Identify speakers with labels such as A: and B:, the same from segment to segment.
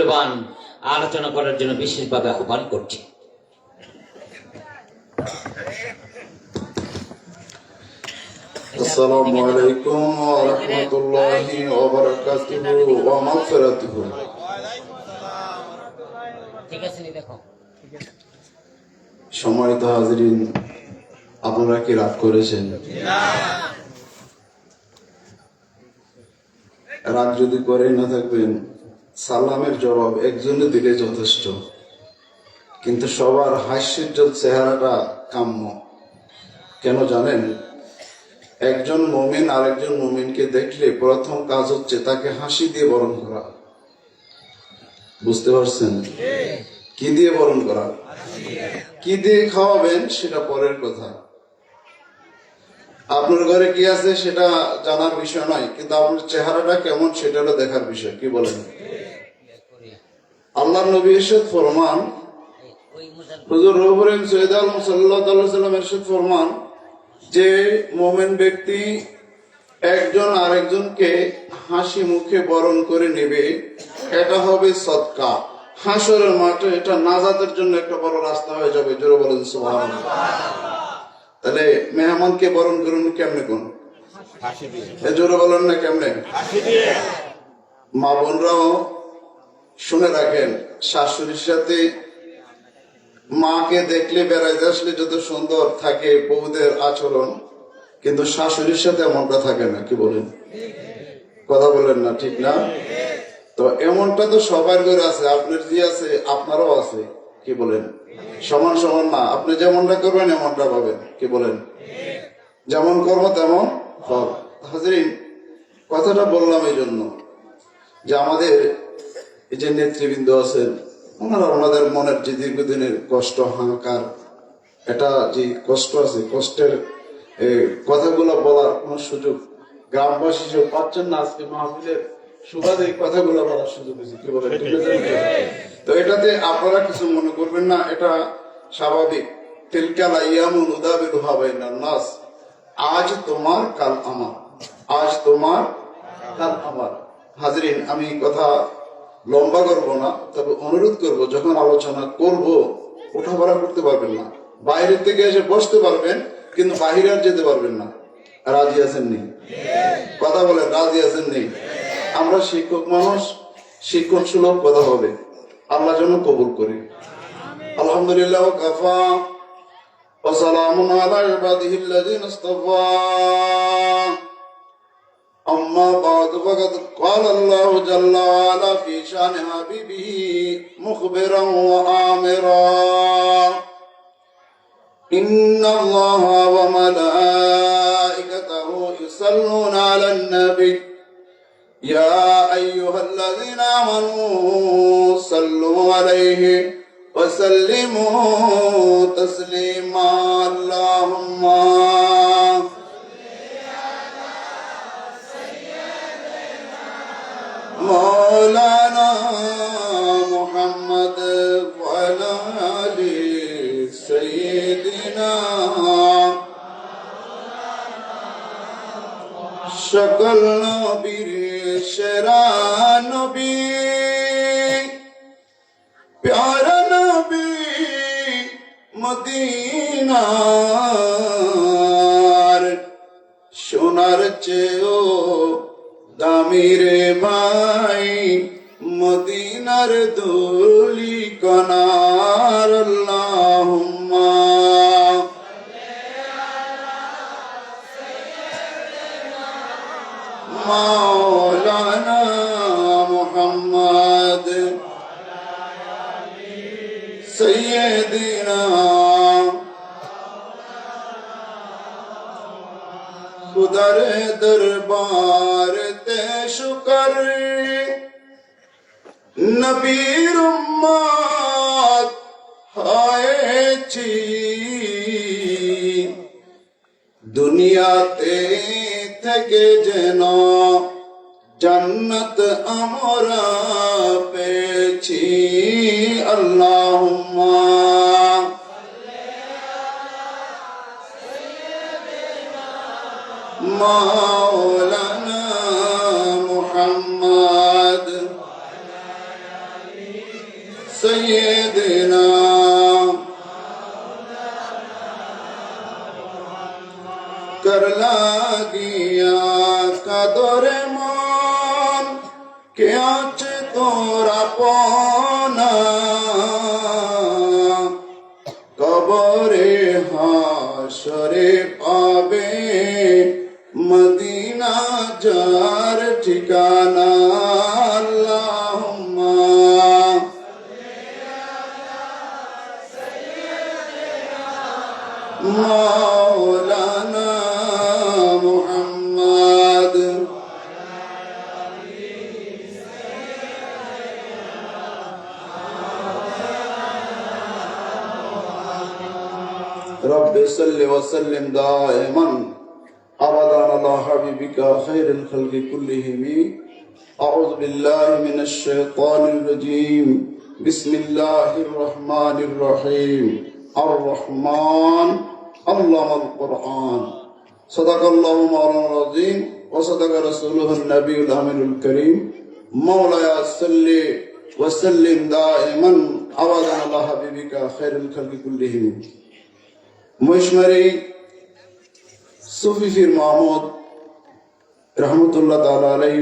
A: মূল্যবান আলোচনা করার জন্য বিশেষভাবে আহ্বান করছি
B: السلام عليكم ورحمة الله وبركاته ومغفرته
A: ঠিক আছে নি দেখো
B: সম্মানিত হাজরিন আপনারা কি রাগ করেছেন রাগ যদি করে না থাকবেন সালামের জবাব একজনে দিলে যথেষ্ট। কিন্তু সবার হাস্যোজ্জ্বল চেহারাটা কাম্য। কেন জানেন? একজন মমিন আরেকজন মমিনকে দেখলে প্রথম কাজ হচ্ছে তাকে হাসি দিয়ে বরণ করা। বুঝতে পারছেন? কি দিয়ে বরণ করা? কি দিয়ে খাওয়াবেন সেটা পরের কথা। আপনার ঘরে কি আছে সেটা জানার বিষয় নয়, কিন্তু আপনার চেহারাটা কেমন সেটা দেখার বিষয়। কি বলেন? আল্লাহ নবী এরশাদ ফরমান। হুজুর রহুরেন সৈয়দ আলম সাল্লাহ সাল্লাম এরশাদ ফরমান যে মোমেন ব্যক্তি একজন আরেকজনকে হাসি মুখে বরণ করে নেবে এটা হবে সৎকা হাসরের মাঠে এটা নাজাতের জন্য একটা বড় রাস্তা হয়ে যাবে জোরে বলেন সোহান তাহলে মেহমানকে বরণ করুন কেমনে কোন? জোরে বলেন না কেমনে? মা বোনরাও শুনে রাখেন, শাশুড়ির সাথে মাকে দেখলে বেড়াইতে আসলে যত সুন্দর থাকে বউদের আচরণ, কিন্তু শাশুড়ির সাথে এমনটা থাকে না, কি বলেন? কথা বলেন না, ঠিক না? তো এমনটা তো সবার ঘরে আছে, আপনার যে আছে, আপনারও আছে, কি বলেন? সমান সমান না, আপনি যেমনটা করবেন, এমনটা পাবেন, কি বলেন? যেমন করব তেমন হাজরিন, কথাটা বললাম এই জন্য যে আমাদের এই যে নেতৃবৃন্দ আছেন ওনারা ওনাদের মনের যে দীর্ঘদিনের কষ্ট হাহাকার এটা যে কষ্ট আছে কষ্টের কথাগুলো বলার কোন সুযোগ গ্রামবাসী হিসেবে পাচ্ছেন না আজকে মাহফিলের সুবাদে এই কথাগুলো বলার সুযোগ হয়েছে কি তো এটাতে আপনারা কিছু মনে করবেন না এটা স্বাভাবিক। তিলকাল ইয়ামুন উদাবিল হাবাইনা নাস আজ তোমার কাল আমার আজ তোমার কাল আমার। হাজরিন আমি কথা লম্বা করব না তবে অনুরোধ করব যখন আলোচনা করব ওঠাপড়া করতে পারবেন না বাইরে থেকে এসে বসতে পারবেন কিন্তু বাহিরে আর যেতে পারবেন না রাজি আছেন নেই কথা বলেন রাজি আছেন নেই আমরা শিক্ষক মানুষ শিক্ষক সুলভ কথা হবে আল্লাহ যেন কবুল করি আলহামদুলিল্লাহ কাফা وسلام على عباده الذين اصطفى أما بعد، فقد قال الله جل وعلا في شان حبيبه مخبرا وآمرا إن الله وملائكته يصلون على النبي يا أيها الذين آمنوا صلوا عليه وسلموا تسليما اللهم مولانا محمد وعلى آل سيدنا সকল নবীর সেরা থেকে যেন জান্নাত আমরা পেয়েছি। আল্লাহ মাওলানা মুহাম্মদ সৈয়দ তোরা পনা কবরে হাসরে পাবে মদিনা যার ঠিকানা আল্লাহুম্মা। وسلم دائما. أبدا على حبيبك خير الخلق كلهم. أعوذ بالله من الشيطان الرجيم. بسم الله الرحمن الرحيم. الرحمن علم القرآن. صدق الله مولانا العظيم وصدق رسوله النبي الأمين الكريم. مولاي صل وسلم دائما. أبدا على حبيبك خير الخلق كلهم. মহিষমারি সুফিফির মাহমুদ রহমতুল্লাহ আলাই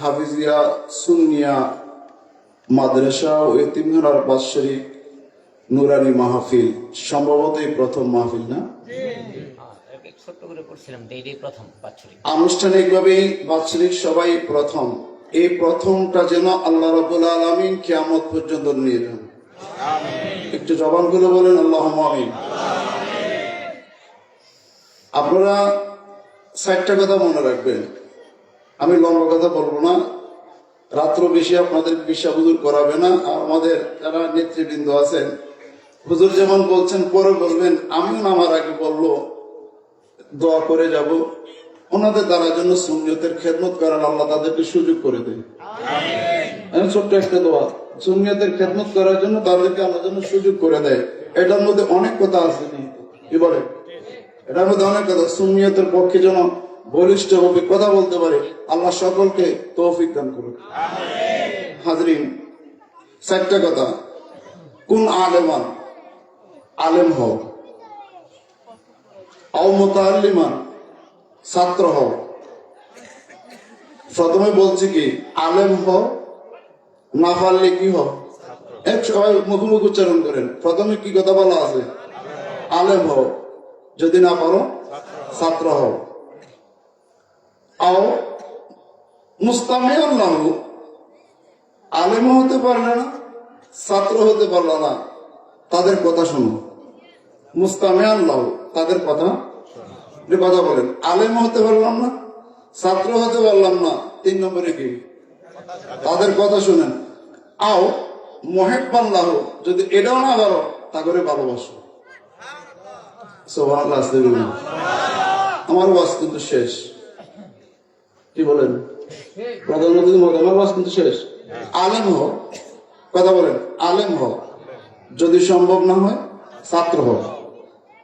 B: হাফিজিয়া সুন্নিয়া মাদ্রাসা ও এতিমহার বাৎসরিক নুরানি মাহফিল। সম্ভবত এই প্রথম মাহফিল না?
A: প্রথম বাৎসরিক
B: সবাই প্রথম। এই প্রথমটা যেন আল্লাহ রাবুল আলমিন কিয়ামত পর্যন্ত নিয়ে যান একটু জবান করে বলেন আল্লাহ আমিন। আপনারা চারটা কথা মনে রাখবেন। আমি লম্বা কথা বলব না। রাত্র বেশি আপনাদের বিশ্বাস হুজুর করাবে না। আর আমাদের যারা নেতৃবৃন্দ আছেন হুজুর যেমন বলছেন পরে বলবেন আমিও নামার আগে বলল দোয়া করে যাব। ওনাদের দ্বারা জন্য সুন্নিয়তের খেদমত করার আল্লাহ তাদেরকে সুযোগ করে দেয়। ছোট্ট একটা দোয়া। সুন্নিয়তের খেদমত করার জন্য তাদেরকে আল্লাহ জন্য সুযোগ করে দেয়। এটার মধ্যে অনেক কথা আছে। কি বলে এটার মধ্যে অনেক কথা। সুন্নিয়তের পক্ষে যেন বলিষ্ঠ ভাবে কথা বলতে পারে আল্লাহ সকলকে তৌফিক দান করুক। হাজরিন চারটা কথা। কোন আলেমান? আলেম হও। অমতাল্লিমান ছাত্র হও। প্রথমে বলছি কি আলেম হও না পারলে কি হও? এক সবাই মুখোমুখ উচ্চারণ করেন। প্রথমে কি কথা বলা আছে? আলেম হও। যদি না পারো, ছাত্র হও। আও মুস্তামে আল্লাহ আলেম হতে পারলে না, ছাত্র হতে পারল না। তাদের কথা শোনো। মুস্তামে আল্লাহ তাদের কথা কথা বলেন আলেম হতে পারলাম না, ছাত্র হতে পারলাম না, তিন নম্বরে কি? তাদের কথা শুনেন। আও মহেব্বাল্লাহ যদি এটাও না পারো তা করে ভালোবাসো। সোভান আমার ওয়াজ কিন্তু শেষ। কি বলেন? প্রধানমন্ত্রী মহোদয়, আমার ওয়াজ কিন্তু শেষ। আলেম হোক কথা বলেন আলেম হোক যদি সম্ভব না হয় ছাত্র হোক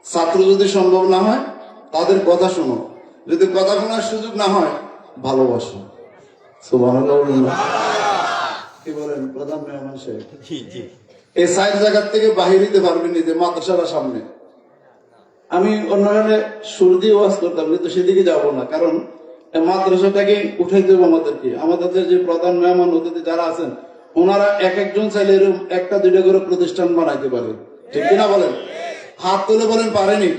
B: ছাত্র যদি সম্ভব না হয় তাদের কথা শোনো। যদি কথা শোনার সুযোগ না হয় ভালোবাসো। কি বলেন? প্রধান মেহমান সাহেব। এই সাইড জায়গার থেকে বাহির দিতে পারবেন যে মাদ্রাসার সামনে। আমি অন্যখানে সুর দিয়ে ওয়াজ করতাম, কিন্তু সেদিকে যাব না। কারণ মাদ্রাসাটাকে উঠাই দেবো আমাদেরকে। আমাদের যে প্রধান মেহমান অতিথি যারা আছেন, ওনারা এক একজন চাইলে এরকম একটা, দুইটা করে প্রতিষ্ঠান বানাইতে পারে। ঠিক কিনা বলেন? হাত তুলে বলেন, পারেনি?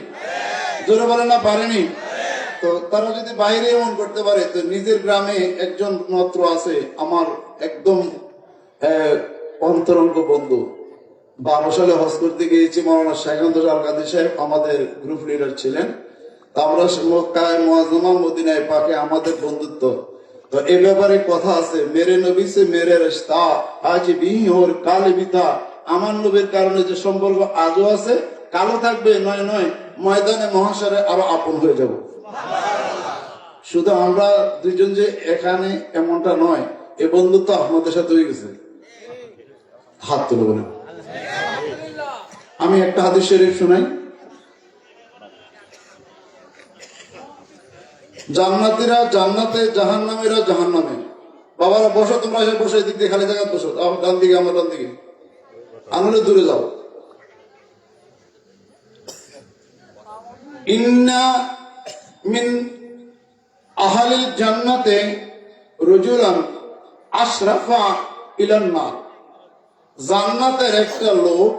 B: জোরে বলেন না, পারেনি? তো তারা যদি বাইরে এমন করতে পারে, তো নিজের গ্রামে একজন মাত্র আছে, আমার একদম অন্তরঙ্গ বন্ধু। বারো সালে হজ করতে গিয়েছি, মৌলানা শেখান্ত আলকাদি সাহেব আমাদের গ্রুপ লিডার ছিলেন। আমাদের বন্ধুত্ব। তো এ ব্যাপারে কথা আছে, মেরে নবী সে মেরে রেস্তা, আজ বিহি ওর কালে বিতা। আমার নবীর কারণে যে সম্পর্ক আজও আছে কালো থাকবে, নয় নয়, ময়দানে মহাসারে আরও আপন হয়ে যাব। শুধু আমরা দুইজন যে এখানে এমনটা নয়, এ বন্ধুত্ব আপনাদের সাথে হয়ে গেছে। হাত তুলে বলেন। আমি একটা হাদিস শরীফ শোনাই। জান্নাতীরা জান্নাতে, জাহান্নামীরা জাহান্নামে। বাবারা, বসো, তোমরা এসে বসে, এদিক দিয়ে খালি জায়গা বসো। ডান দিকে, আমার ডান দিকে। আনলে দূরে যাও। ইন্না মিন আহালিল জান্নাতে রজুলান আশরাফা ইলান জান্নাতের একটা লোক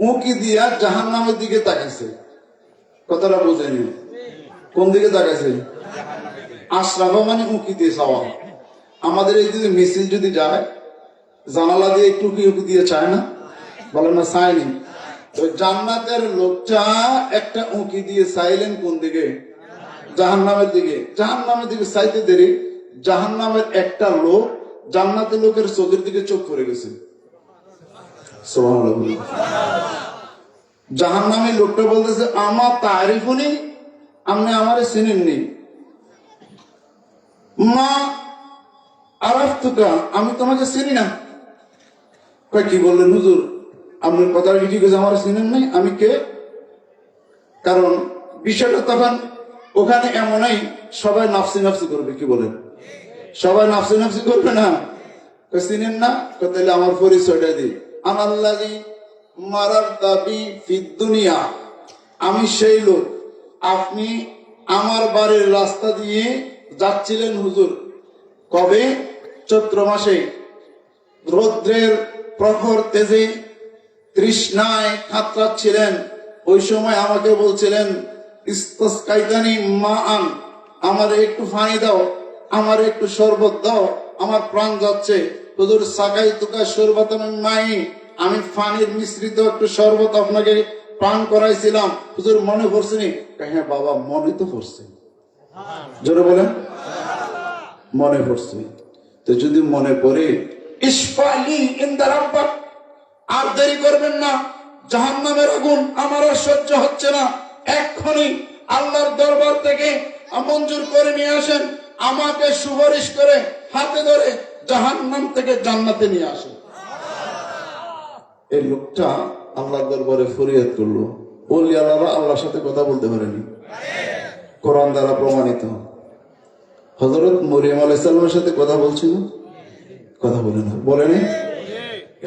B: উঁকি দিয়া জাহান্নামের দিকে তাকাইছে। কথাটা বুঝেনি? কোন দিকে তাকাইছে? আশরাফা মানে উঁকি দিয়ে চাওয়া। আমাদের এই যদি মিছিল যদি যায়, জানালা দিয়ে একটু উঁকি উঁকি দিয়ে চায় না? বলে না, চায়নি। তো জান্নাতের লোকটা একটা উঁকি দিয়ে চাইলেন কোন দিকে? জাহান্নামের দিকে। জাহান্নামের দিকে চাইতে দেরি, জাহান্নামের একটা লোক জান্নাতের লোকের চোখের দিকে চোখ পড়ে গেছে। বলুন। জাহান্নামের লোকটা বলতেছে আমার তারিফও নেই আপনি আমারে চিনেননি। মা, আরাফতুকা, আমি তোমাকে চিনি না। কয়, কি বললেন হুজুর? আপনার কথাটা কি আছে আমার চিনেন নাই? আমি কে? কারণ বিষয়টা তখন ওখানে এমনই সবাই নাফসি নাফসি করবে, কি বলেন? সবাই নাফসি নাফসি করবে না? চিনেন না? তাহলে আমার পরিচয়টা দিই। আনাল্লাহি মারার দাবি দুনিয়া। আমি সেই লোক। আপনি আমার বাড়ির রাস্তা দিয়ে যাচ্ছিলেন হুজুর। কবে? চৈত্র মাসে। রৌদ্রের প্রখর তেজে তৃষ্ণায় কাতরাচ্ছিলেন। ওই সময় আমাকে বলছিলেন মা আন আমার একটু পানি দাও, আমার একটু শরবত দাও, আমার প্রাণ যাচ্ছে। হুজুর সাকাই তুকা শরবতান মাই। আমি পানির মিশ্রিত একটু শরবত আপনাকে পান করাইছিলাম। হুজুর মনে পড়ছে নি? হ্যাঁ বাবা, মনে তো পড়ছে। জোরে বলেন। মনে পড়ছে। তো যদি মনে পড়ে ইসফালি ইন্দারাব্বা আর দেরি করবেন না। জাহান্নামের আগুন আমার আর সহ্য হচ্ছে না। এক্ষুনি আল্লাহর দরবার থেকে মঞ্জুর করে নিয়ে আসেন। আমাকে সুপারিশ করে হাতে ধরে জাহান্নাম থেকে জান্নাতে নিয়ে আসেন এই লোকটা আল্লাহর দরবারে ফরিয়াদ করল বললি আল্লাহ আল্লাহর সাথে কথা বলতে পারেনি। কোরআন দ্বারা প্রমাণিত। হজরত মরিয়াম আলাইসাল্লামের সাথে কথা বলছিল? কথা বলে না। বলেনি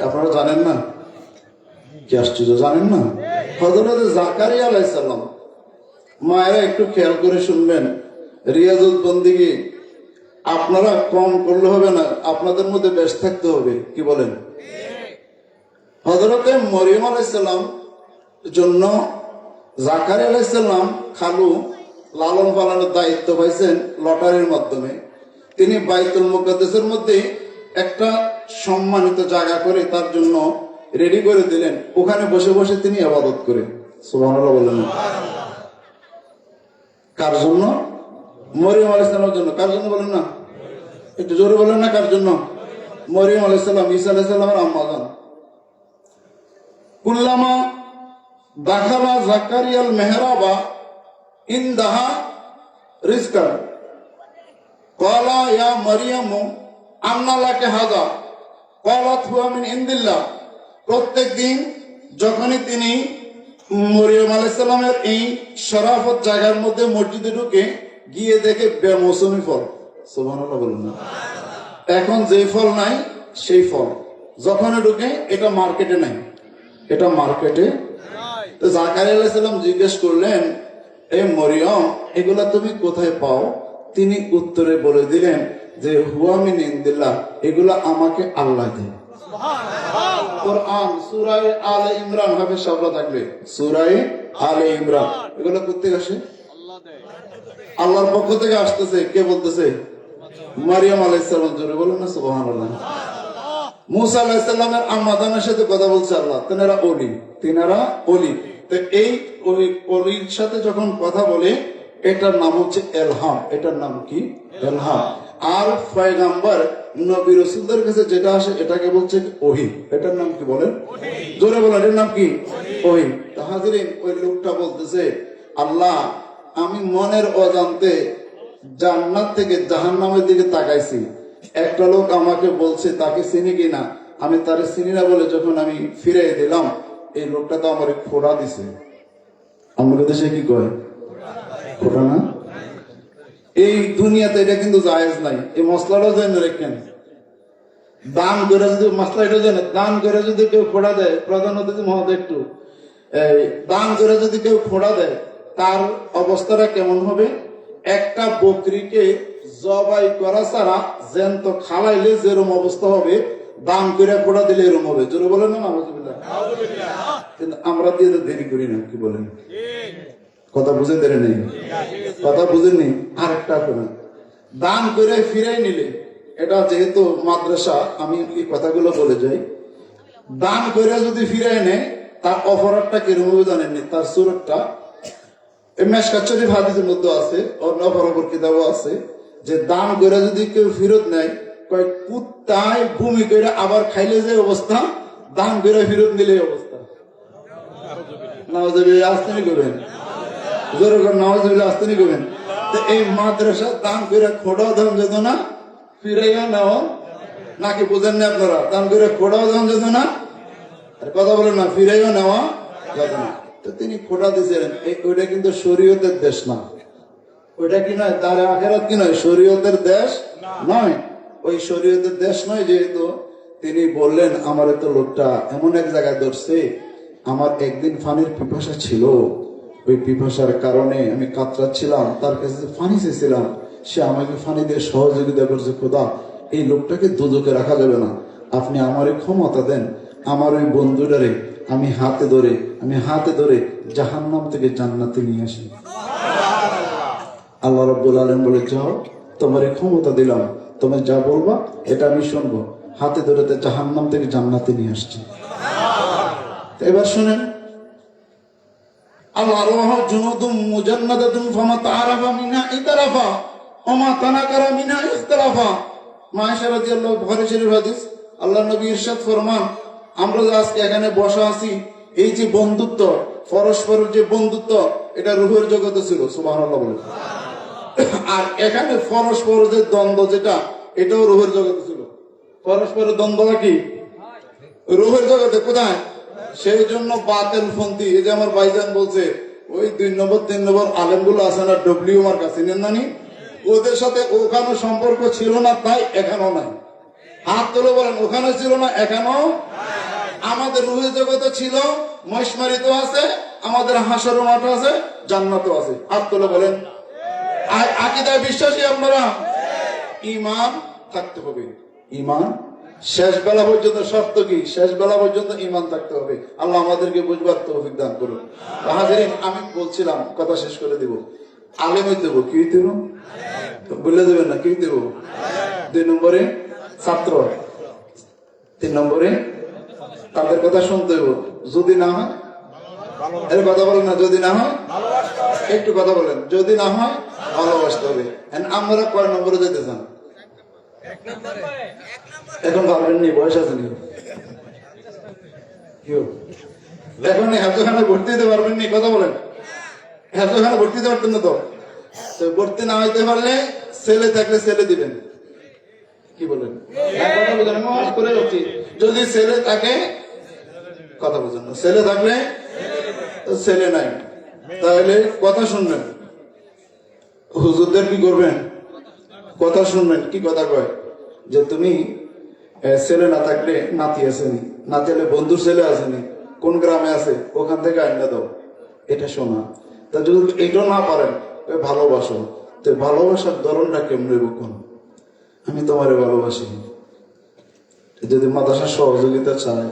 B: আপনারা জানেন না? কি আশ্চর্য, জানেন না? হজরত জাকারিয়া আলাইসাল্লাম মায়েরা একটু খেয়াল করে শুনবেন। রিয়াজুল বন্দিগি আপনারা কম করলে হবে না, আপনাদের মধ্যে ব্যস্ত থাকতে হবে, কি বলেন? হজরতে মরিয়ম আলাইসাল্লাম জন্য জাকারি আলাইসাল্লাম খালু লালন পালনের দায়িত্ব পাইছেন লটারির মাধ্যমে। তিনি বাইতুল মুকাদ্দেসের মধ্যে একটা সম্মানিত জায়গা করে তার জন্য রেডি করে দিলেন। ওখানে বসে বসে তিনি আবাদত করে সুবহানাল্লাহ বললেন কার জন্য? মরিয়ম আলাইসালামের জন্য। কার জন্য বলেন না? একটু জোরে বলেন না কার জন্য? মরিয়ম আলাইসালাম ইসা ইসলামের আম্মা জান। কুল্লামা দাখালা জাকারিয়াল মেহরাবা ইন্দাহা রিস্কার কলা ইয়া মরিয়াম আমনালাকে হাজা। কলা থুয়ামিন ইন্দিল্লা প্রত্যেক দিন যখনই তিনি মরিয়ম আলাইসাল্লামের এই শরাফত জায়গার মধ্যে মসজিদে ঢুকে গিয়ে দেখে বেমৌসুমি ফল। সুবহানাল্লাহ বলুন না। এখন যে ফল নাই সেই ফল। যখন ঢুকে এটা মার্কেটে নাই। এটা মার্কেটে তো জাকারি আলাইসাল্লাম জিজ্ঞেস করলেন এই মরিয়ম এগুলা তুমি কোথায় পাও? তিনি উত্তরে বলে দিলেন যে হুয়ামিন ইন্দিল্লাহ এগুলা আমাকে আল্লাহ কোরআন সুরায় আলে ইমরান হবে সবরা থাকবে। সুরায় আলে ইমরান। এগুলো করতে আসে? আল্লাহর পক্ষ থেকে আসতেছে, কে বলতেছে? মারিয়াম আলাইসালাম জোরে বলুন না, সুবহানাল্লাহ। মুসা আলাইসাল্লামের আম্মাদানের সাথে কথা বলছে আল্লাহ, তেনারা অলি তিনারা অলি তো এই অলির সাথে যখন কথা বলে, এটার নাম হচ্ছে এলহাম। এটার নাম কি? এলহাম। আর পয়গাম্বর নবী রসুলদের কাছে যেটা আসে, এটাকে বলছে ওহি। এটার নাম কি বলেন? জোরে বলেন এটার নাম কি? ওহি। তো হাজিরিন, ওই লোকটা বলতেছে, আল্লাহ আমি মনের অজান্তে জান্নাত থেকে জাহান্নামের দিকে তাকাইছি। একটা লোক আমাকে বলছে, তাকে চিনি কিনা আমি তারে চিনি না বলে যখন আমি ফিরে দিলাম, এই লোকটা তো আমার খোড়া দিছে। আমাদের দেশে কি কয়? খোড়া না? এই দুনিয়াতে এটা কিন্তু জায়েজ নাই। এই মশলাটাও জেনে রেখেন দান করে যদি মাসলা এটা জানে দান করে যদি কেউ খোড়া দেয়, প্রধান অতিথি মহোদয় একটু দান করে যদি কেউ খোড়া দেয় তার অবস্থাটা কেমন হবে? একটা বকরিকে জবাই করা ছাড়া জ্যান্ত খালাইলে যেরকম অবস্থা হবে দান করে খোড়া দিলে এরকম হবে। জোরে বলেন কিন্তু আমরা দিয়ে দেরি করি না, কি বলেন? কথা বুঝে দেরে নেই। কথা বুঝেননি আরেকটা করেন দান করে ফিরাই নিলে, এটা যেহেতু মাদ্রাসা, আমি এই কথাগুলো বলে যাই। দান করে যদি ফিরাই নেয়, তার অপরাধটা কীরকম হবে জানেননি তার সুরতটা মেশকাত শরীফ হাদিসের মধ্যে আছে অন্য অপরাপর কিতাবও আছে, যে দান করে যদি কেউ ফেরত নেয়, কয় কুত্তায় ভূমি করে আবার খাইলে যে অবস্থা, দান করে ফেরত নিলে অবস্থা। করবেন। তো এই মাদ্রাসা খোড়াও না নেওয়া নাকি বুঝেন না আপনারা? দান করে খোড়াও দাম যেত না কথা বলেন না, ফিরাইয়া নেওয়া যেত না তো তিনি খোটা দিয়েছিলেন। ওইটা কিন্তু শরীয়তের দেশ না। ওইটা কি নয়? তার আখেরাত কি নয়? শরীয়তের দেশ নয়। ওই শরীয়তের দেশ নয় যেহেতু তিনি বললেন, আমার তো লোকটা এমন এক জায়গায় ধরছে, আমার একদিন ফানির পিপাসা ছিল। ওই পিপাসার কারণে আমি কাতরাচ্ছিলাম, তার কাছে ফানি চেয়েছিলাম, সে আমাকে ফানি দিয়ে সহযোগিতা করছে, খোদা, এই লোকটাকে দুদকে রাখা যাবে না। আপনি আমারে ক্ষমতা দেন, আমার ওই বন্ধুটারে আমি হাতে ধরে, আমি হাতে ধরে জাহান্নাম থেকে জান্নাতে নিয়ে আসি। আল্লাহ রব্বুল আলম বলে, যাও, তোমার ক্ষমতা দিলাম। তুমি যা বলবা, এটা আমি শুনব। হাতে ধরে জাহান্নাম থেকে জান্নাতে নিয়ে আসছি। এবার শুনেন, আল্লাহ রহ জুনুদুম মুজান্নাদাতুম ফামা তাআরাফা মিনহা ইতারাফা, ওমা তানাকারা মিনহা ইখতারাফা মায়েশা রাদিয়াল্লাহু বুখারী শরীফ হাদিস, আল্লাহ নবী ইরশাদ ফরমান আমরা যে আজকে এখানে বসা আছি, এই যে বন্ধুত্ব, পরস্পরের যে বন্ধুত্ব, এটা রূহের জগতে ছিল বলে। আর এখানে পরস্পর যে দ্বন্দ্ব যেটা, এটাও রুহের জগতে ছিল। পরস্পরের দ্বন্দ্বটা কি? রুহের জগতে কোথায়? সেই জন্য বাতেল ফন্তি, এই যে আমার ভাইজান বলছে, ওই দুই নম্বর, তিন নম্বর আলেমগুলো আছে না ডব্লিউ আমার কাছে নানি ওদের সাথে ওখানে সম্পর্ক ছিল না, তাই এখানেও নাই। হাত তুলে বলেন, ওখানে ছিল না, এখানেও আমাদের রুহের জগতে ছিল মহিষমারিত আছে, আমাদের হাসর মাঠ আছে, জান্নাতও আছে। হাত তুলে বলেন। আকিদায় বিশ্বাসী আপনারা? ইমান থাকতে হবে। ইমান শেষ বেলা পর্যন্ত শর্ত কি? শেষ বেলা পর্যন্ত ইমান থাকতে হবে। আল্লাহ আমাদেরকে বুঝবার তৌফিক দান করুন। তো হাজারিন, আমি বলছিলাম, কথা শেষ করে দিব। আলেম দেবো কি দেবো? তো বলে দেবেন না, কি দেবো? দুই নম্বরে ছাত্র। তিন নম্বরে তাদের কথা শুনতে হবে যদি না হয়? এর কথা বলেন না যদি না হয়? একটু কথা বলেন। যদি না হয় ভালোবাসতে হবে। আমরা কয় নম্বরে যেতে চান? এখন ভাবলেন নি বয়স আছে নি? এখন হেফজখানে ভর্তি দিতে পারবেন নি কথা বলেন। হেফজখানে ভর্তি দিতে পারতেন না তো? ভর্তি না হইতে পারলে ছেলে থাকলে ছেলে দিবেন। কি বলেন? হ্যাঁ, যদি ছেলে থাকে কথা বুঝেন না। ছেলে থাকলে ছেলে নাই। তাহলে কথা শুনবেন। হুজুরদের কি করবেন? কথা শুনবেন, কি কথা কয়? যে তুমি ছেলে না থাকলে নাতি আসেনি। নাতি হলে বন্ধুর ছেলে আসেনি। কোন গ্রামে আছে? ওখান থেকে আইনা দাও। এটা শোনা। তা যদি এটা না পারেন ভালোবাসো। তো ভালোবাসার ধরনটা কেমন কোন? আমি তোমারে ভালোবাসি। যদি মাদাসার সহযোগিতা চায়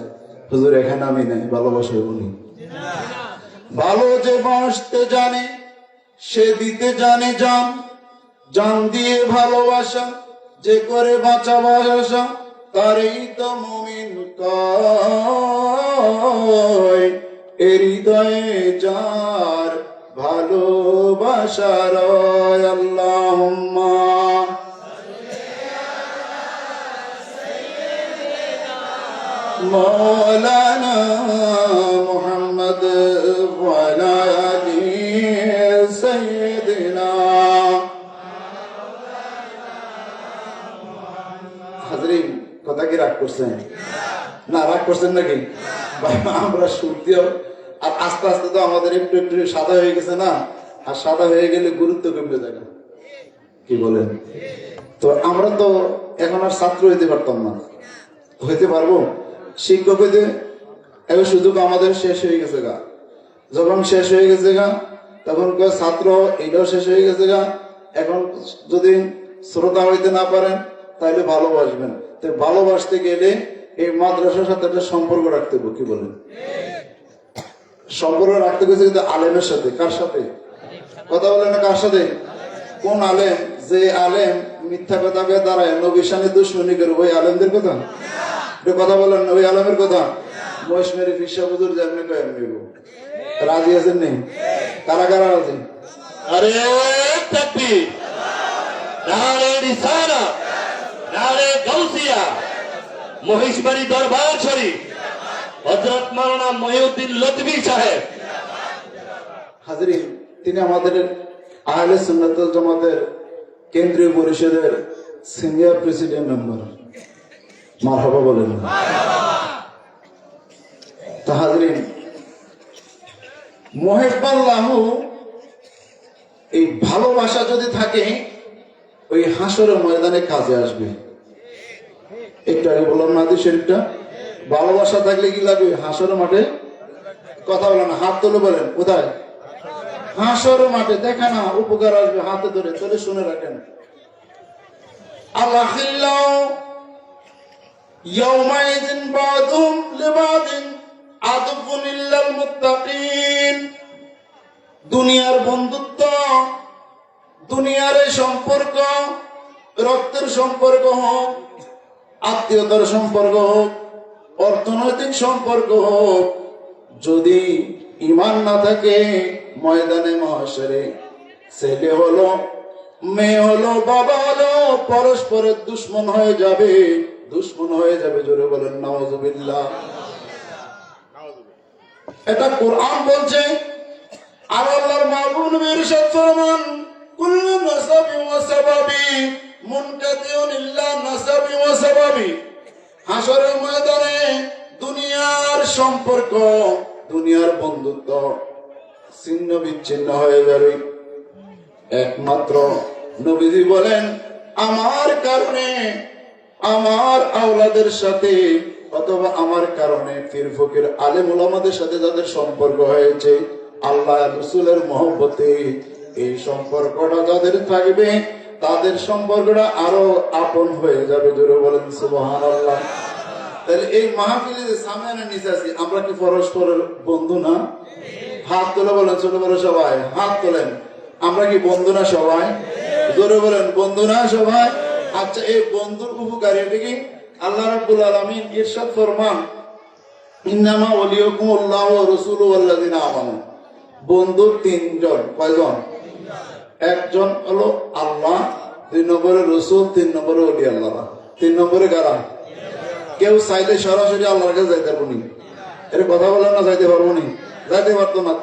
B: হুজুর এখানে আমি নাই, ভালোবাসা বলি ভালো যে বাসতে জানে, সে দিতে জানে জান। জান দিয়ে ভালোবাসা, যে করে বাঁচা বাসা তারই তো মুমিন হৃদয়ে যার ভালোবাসা রয় مولانا محمد وعلى آل سيدنا হাজরিন কথা কি রাগ করছেন না রাগ করছেন নাকি আমরা সুর দিও আর আস্তে আস্তে তো আমাদের একটু একটু সাদা হয়ে গেছে না আর সাদা হয়ে গেলে গুরুত্ব কমবে যায় না কি বলেন তো আমরা তো এখন আর ছাত্র হইতে পারতাম না হইতে পারবো এবার আমাদের শেষ হয়ে গেছে গা। যখন শেষ হয়ে গেছে গা, তখন ছাত্র, এটাও শেষ হয়ে গেছে গা। এখন যদি শ্রোতা হইতে না পারেন, তাহলে ভালোবাসবেন। তো ভালোবাসতে গেলে এই মাদ্রাসার সাথে একটা সম্পর্ক রাখতে হবে, কি বলেন? সম্পর্ক রাখতে গেছে কিন্তু আলেমের সাথে, কার সাথে? কথা বলেন না, কার সাথে? কোন আলেম? যে আলেম মিথ্যা কথা দাঁড়ায় নবীর সামনে দুশ্মনী করে, ওই আলেমদের কথা? কথা বলেন ওই আলেমের কথা? মহেশমেরি ফিসা বুজুর রাজি আছেন নেই কারা কারা রাজি?
C: আরে মহিষবাড়ি দরবার শরীফ, হযরত মাওলানা মহিউদ্দিন লতবি সাহেব।
B: হাজরিন তিনি আমাদের আহলে সুন্নাত কেন্দ্রীয় পরিষদের সিনিয়র প্রেসিডেন্ট মেম্বার মারহাবা বলেন তা হাজরিন মোহেব্বাল্লাহু এই ভালোবাসা যদি থাকে, ওই হাসরের ময়দানে কাজে আসবে। একটু আগে বললাম না শরীফটা? ভালোবাসা থাকলে কি লাগবে? হাসরের মাঠে? কথা বলেন হাত তুলে বলেন, কোথায়? হাসর মাঠে, দেখা না, উপকার আসবে হাতে ধরে, চলে শুনে রাখেন। আল্লাহ يومئذ بعضهم لبعض عطف إلا المتقين দুনিয়ার বন্ধুত্ব দুনিয়ার এই সম্পর্ক রক্তের সম্পর্ক হোক আত্মীয়তার সম্পর্ক হোক অর্থনৈতিক সম্পর্ক হোক যদি ইমান না থাকে ময়দানে মহাশরে ছেলে হলো মেয়ে হলো বাবা হলো পরস্পরের দুশ্মন হয়ে যাবে দুশ্মন হয়ে যাবে, জোরে বলেন নওয়াজুবিল্লাহ এটা কোরআন বলছে, আর আল্লাহর মাহবুব নবীর ফরমান, কুল্লু নাসাবি ওয়া সাবাবি মুনকাতিউন ইল্লা নাসাবি ওয়া সাবাবি। হাসরের ময়দানে দুনিয়ার সম্পর্ক, দুনিয়ার বন্ধুত্ব, ছিন্ন বিচ্ছিন্ন হয়ে যাবে। একমাত্র নবীজি বলেন, আমার কারণে আমার আওলাদের সাথে অথবা আমার কারণে ফির ফকির আলেম ওলামাদের সাথে যাদের সম্পর্ক হয়েছে, আল্লাহ রসুলের মহব্বতে এই সম্পর্কটা যাদের থাকবে, তাদের সম্পর্কটা আরও আপন হয়ে যাবে, জোরে বলেন সুবহান তাহলে এই মাহফিলে যে সামনে নিচে আছি, আমরা কি পরস্পরের বন্ধু না? হাত তোলে বলেন ছোট বড় সবাই, হাত তোলেন। আমরা কি বন্ধু না সবাই? জোরে বলেন, বন্ধু না সবাই? আচ্ছা এই বন্ধুর উপকার এটা আল্লাহ রাব্বুল আলামিন ইরশাদ ফরমান, ইন্নামা তিনজন একজন হলো আল্লাহ নম্বরে তিন নম্বরে ওলি আল্লাহ। তিন নম্বরে কেউ চাইলে সরাসরি যাইতে পারব কথা না, যাইতে যাইতে পারতো না।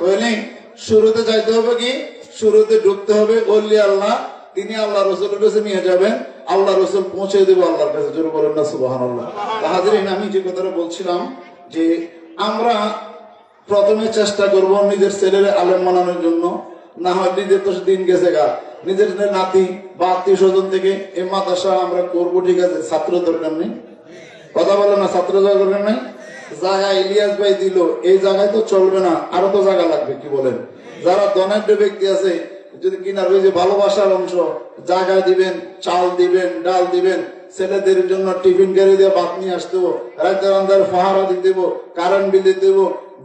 B: শুরুতে যাইতে হবে কি? শুরুতে ঢুকতে হবে অলি আল্লাহ, তিনি আল্লাহ রসুলের কাছে নিয়ে যাবেন। আল্লাহ রসুল পৌঁছে দেবো আল্লাহর কাছে, জোরে বলেন না সুবাহান আল্লাহ আমি যে কথাটা বলছিলাম যে আমরা প্রথমে চেষ্টা করব নিজের ছেলের আলেম বানানোর জন্য, না হয় নিজের তো দিন গেছে গা। নিজের নাতি বা আত্মীয় স্বজন থেকে এই মাদ্রাসা আমরা করব, ঠিক আছে? ছাত্র দরকার নেই। কথা বলে না, ছাত্র দরকার নেই? জায়গা ইলিয়াস ভাই দিল, এই জায়গায় তো চলবে না, আরও তো জায়গা লাগবে, কি বলেন? যারা ধনাঢ্য ব্যক্তি আছে যদি কিনার ওই যে ভালোবাসার অংশ জায়গা দিবেন, চাল দিবেন, ডাল দিবেন, ছেলেদের জন্য টিফিন গাড়ি দিয়ে ভাত নিয়ে আসতে হব, রাতের আন্দার ফাহারা দিতে কারেন্ট বিল দিতে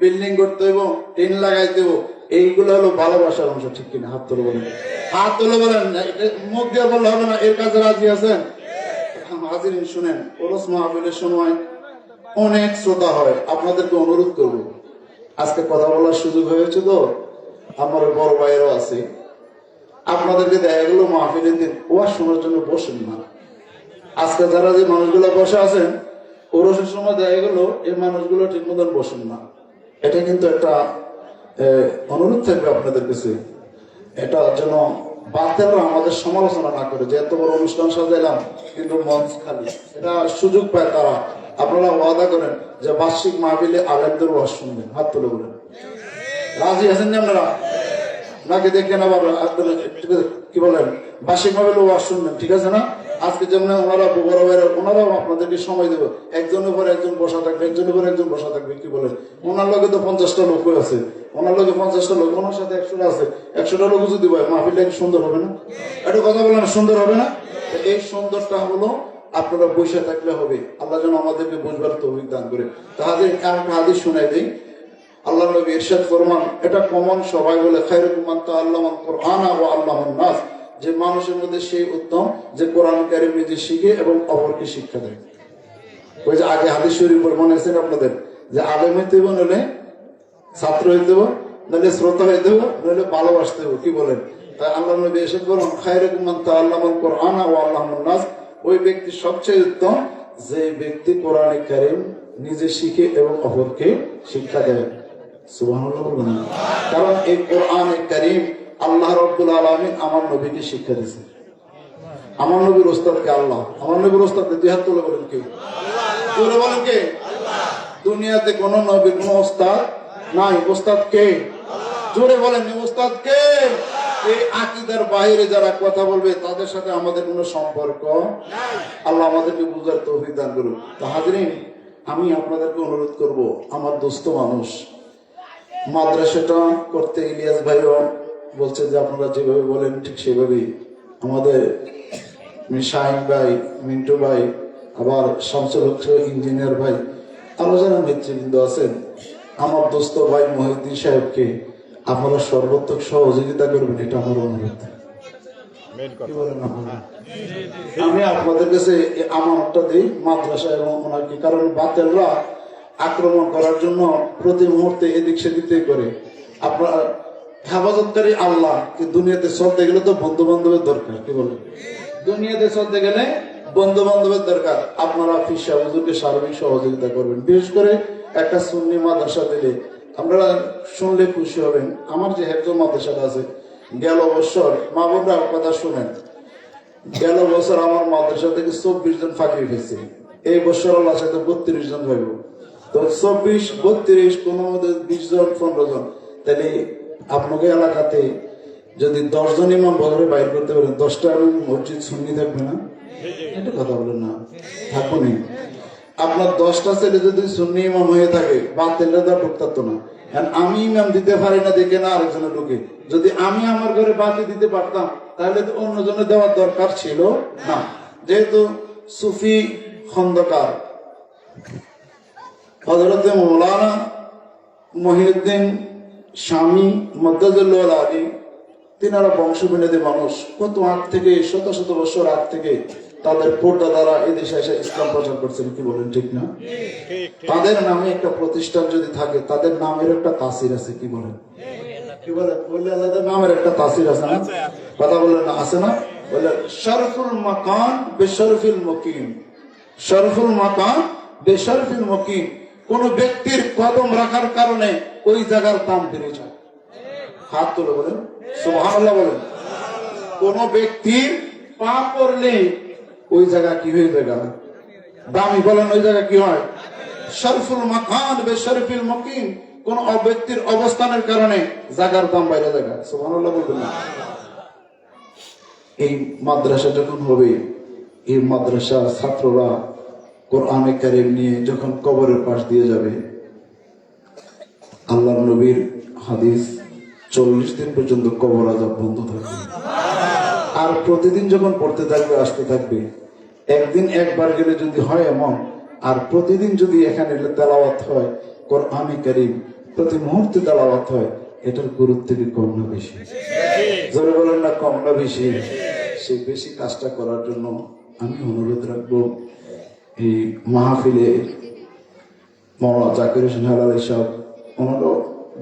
B: বিল্ডিং করতে হইব টিন লাগাই দেবো এইগুলো হলো ভালোবাসার অংশ, ঠিক কিনা? হাত তুলে বলেন। হাত তুলে বলেন। মুখ দিয়ে বললে হবে না, এর কাছে রাজি আছেন? হাজির, শুনেন, ওরস মাহফিলের সময় অনেক শ্রোতা হয়, আপনাদেরকে অনুরোধ করব। আজকে কথা বলার সুযোগ হয়েছে তো? আমার বড় ভাইয়েরও আছে। আপনাদেরকে দেখা গেল মাহফিলের দিন। ওয়াজ শোনার জন্য বসেন না। আজকে যারা যে মানুষগুলো বসে আছেন, ওরসের সময় দেখা এই মানুষগুলো ঠিক মতন বসেন না। এটা কিন্তু একটা অনুরোধ থাকবে আপনাদের কাছে। এটা যেন বাতেলরা আমাদের সমালোচনা না করে, যে এত বড় অনুষ্ঠান সাজাইলাম, কিন্তু মঞ্চ খালি। এটা সুযোগ পায় তারা। আপনারা ওয়াদা করেন যে বার্ষিক মাহফিলে আলেমদের ওয়াজ শুনবেন হাত তুলে বলেন। রাজি আছেন না আপনারা? নাকি দেখেন আবার কি বলেন? মাহফিলে ওয়াজ শুনবেন, ঠিক আছে না? আজকে যেমন ওনারা বড় ভাইরা ওনারাও আপনাদেরকে সময় দেবো। একজনের পর একজন বসা থাকবে, একজনের পর একজন বসা থাকবে, কি বলে ওনার লগে তো পঞ্চাশটা লোক আছে। ওনার লগে পঞ্চাশটা লোক, ওনার সাথে একশোটা আছে। একশোটা লোক যদি হয় মাহফিলটা সুন্দর হবে না? একটা কথা বলেন, সুন্দর হবে না? এই সুন্দরটা হলো আপনারা বসে থাকলে হবে। আল্লাহ যেন আমাদেরকে বুঝবার তৌফিক দান করে। তাহাদের একটা হাদিস শোনাই দেই। আল্লাহ নবী ইরশাদ ফরমান, এটা কমন সবাই বলে খায়রুকুমান তা আল্লাহ কোরআন ও আল্লাহ নাস যে মানুষের মধ্যে সেই উত্তম, যে কোরআন কারিম নিজে শিখে এবং অপরকে শিক্ষা দেয়। ওই যে আগে হাদিস শরীফ মনে আছেন আপনাদের? যে আলেম হইতে হবে নইলে ছাত্র হইতে হবে নইলে শ্রোতা হইতে হবে নইলে ভালোবাসতে হবে কি বলেন? তাই আল্লাহ নবী এসে বলুন খায়রুকুমান তা আল্লাহ কোরআন ও আল্লাহ নাস ওই ব্যক্তি সবচেয়ে উত্তম, যে ব্যক্তি কোরআন কারিম নিজে শিখে এবং অপরকে শিক্ষা দেয়? কারণ এই কোরআন কারিম আল্লাহ রব্বুল আলমিন আমার নবীকে শিক্ষা আমার নবীর ওস্তাদকে আল্লাহ? আমার নবীর ওস্তাদকে দুই হাত তুলে বলেন কে? তুলে বলেন কে? দুনিয়াতে কোন নবীর কোন ওস্তাদ নাই। ওস্তাদ কে? জোরে বলেন ওস্তাদ কে? এই আকিদার বাইরে যারা কথা বলবে, তাদের সাথে আমাদের কোনো সম্পর্ক আল্লাহ আমাদেরকে বুঝার তৌফিক দান করুন তো হাজরিন আমি আপনাদেরকে অনুরোধ করব, আমার দোস্ত মানুষ মাদ্রাসাটা করতে ইলিয়াস ভাইও বলছে যে আপনারা যেভাবে বলেন ঠিক সেভাবেই। আমাদের শাহিন ভাই মিন্টু ভাই আবার শামসুল হক ইঞ্জিনিয়ার ভাই আরও যারা নেতৃবৃন্দ আছেন আমার দোস্ত ভাই মহিউদ্দিন সাহেবকে আপনারা সর্বোত্তক সহযোগিতা করবেন এটা আমার অনুরোধ। আমি আপনাদের কাছে আমানতটা দিই মাদ্রাসা এবং ওনাকে কারণ বাতেলরা আক্রমণ করার জন্য প্রতি মুহূর্তে এদিক সেদিক করে। আপনার হেফাজতকারী আল্লাহ দুনিয়াতে চলতে গেলে তো বন্ধু বান্ধবের দরকার, কি বলেন? দুনিয়াতে চলতে গেলে বন্ধু বান্ধবের দরকার। আপনারা ফিসা হুজুরকে সার্বিক সহযোগিতা করবেন। বিশেষ করে একটা সুন্নি মাদ্রাসা দিলে আপনারা শুনলে খুশি হবেন। আমার যে হেফজ মাদ্রাসাটা আছে, গেল বছর, মা বোনরা কথা শুনেন, গেল বছর আমার মাদ্রাসা থেকে চব্বিশ জন ফাঁকি উঠেছে। এই বছর আল্লাহ সাথে বত্রিশ জন হইব। চব্বিশ বত্রিশ কোন বিশ জন, পনেরো জন। তাহলে আপনাকে এলাকাতে যদি দশ জন ইমাম বদলে বাইর করতে পারেন, দশটা মসজিদ সুন্নি থাকবে না? এটা কথা বলেন না, থাকব নি। আপনার দশটা ছেলে যদি সুন্নি ইমাম হয়ে থাকে বাতিলরা তো ঢুকতাতো না। এখন আমি ইমাম দিতে পারি না, দেখে না আরেকজনে ঢুকে। যদি আমি আমার ঘরে বাতি দিতে পারতাম, তাহলে তো অন্যজনে দেওয়ার দরকার ছিল না। যেহেতু সুফি খন্দকার হজরতে মৌলানা মহিউদ্দিন স্বামী মদ্দাজুল্লাহ আলী, তিনারা বংশ বিনোদী মানুষ। কত আগ থেকে, শত শত বছর আগ থেকে তাদের পর্দা দ্বারা এই দেশে এসে ইসলাম প্রচার করছেন, কি বলেন, ঠিক না? তাদের নামে একটা প্রতিষ্ঠান যদি থাকে, তাদের নামের একটা তাসির আছে, কি বলেন? কি বলে বললে আল্লাহদের নামের একটা তাসির আছে না? কথা বললেন না, আছে না? বলে শরফুল মাকান বেশরফিল মকিম শরফুল মাকান বেশরফিল মকিম কোন ব্যক্তির কদম রাখার কারণে ওই জায়গার দাম বেড়ে যায়। হাত তুলে বলেন, সুবহানাল্লাহ বলেন। কোন ব্যক্তির পা পড়লে ওই জায়গা কি হয়ে যায় দামি বলেন, ওই জায়গা কি হয়? শরফুল মাকান, বেশরফিল মকিম কোন ব্যক্তির অবস্থানের কারণে জায়গার দাম বাইরে জায়গা সুবহানাল্লাহ বলবেন না। এই মাদ্রাসা যখন হবে, এই মাদ্রাসা ছাত্ররা কোরআনে কারিম নিয়ে যখন কবরের পাশ দিয়ে যাবে আল্লাহ নবীর হাদিস চল্লিশ দিন পর্যন্ত কবর আজাব বন্ধ থাকবে। আর প্রতিদিন যখন পড়তে থাকবে, আসতে থাকবে, একদিন একবার গেলে যদি হয় এমন, আর প্রতিদিন যদি এখানে তেলাওয়াত হয়, কোরআনে কারিম প্রতি মুহূর্তে তেলাওয়াত হয়, এটার গুরুত্ব কি কম না বেশি? জোরে বলেন না, কম না বেশি? সেই বেশি কাজটা করার জন্য আমি অনুরোধ রাখব এই মাহফিলে মৌলা জাকির হোসেন হালাল সব ওনারও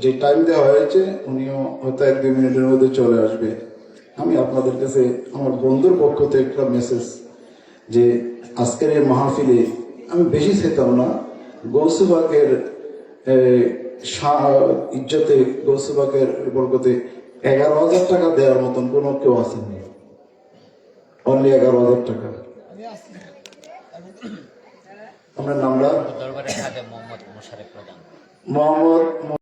B: যে টাইম দেওয়া হয়েছে, উনিও হয়তো এক দুই মিনিটের মধ্যে চলে আসবে। আমি আপনাদের কাছে, আমার বন্ধুর পক্ষ থেকে একটা মেসেজ যে, আজকের এই মাহফিলে আমি বেশি চেতাম না। গৌসুবাগের ইজ্জতে গৌসুবাগের বরকতে এগারো হাজার টাকা দেওয়ার মতন কোনো কেউ আসেননি অনলি এগারো হাজার টাকা। আমরা নামটা
A: দরবারে খাদে মোহাম্মদ মোশারেফ প্রধান।
B: মোহাম্মদ